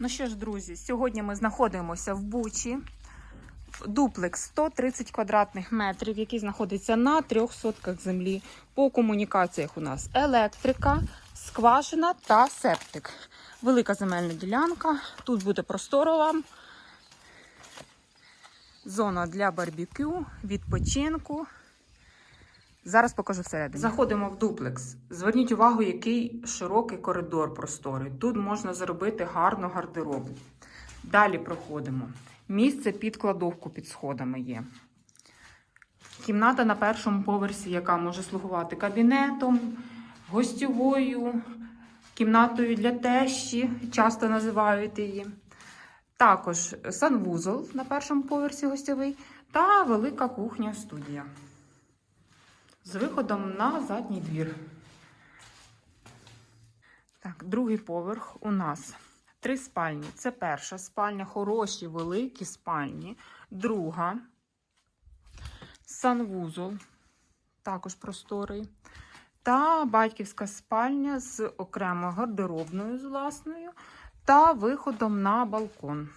Ну що ж, друзі, сьогодні ми знаходимося в Бучі. Дуплекс 130 квадратних метрів, який знаходиться на трьох сотках землі. По комунікаціях у нас електрика, скважина та септик. Велика земельна ділянка. Тут буде просторова зона для барбекю, відпочинку. Зараз покажу всередині. Заходимо в дуплекс. Зверніть увагу, який широкий коридор просторий. Тут можна зробити гарну гардеробну. Далі проходимо. Місце під кладовку під сходами є. Кімната на першому поверсі, яка може слугувати кабінетом, гостьовою, кімнатою для тещі, часто називають її. Також санвузол на першому поверсі гостьовий та велика кухня-студія з виходом на задній двір. Так, другий поверх у нас три спальні. Це перша спальня, хороші, великі спальні. Друга санвузол, також просторий. Та батьківська спальня з окремою гардеробною з власною та виходом на балкон.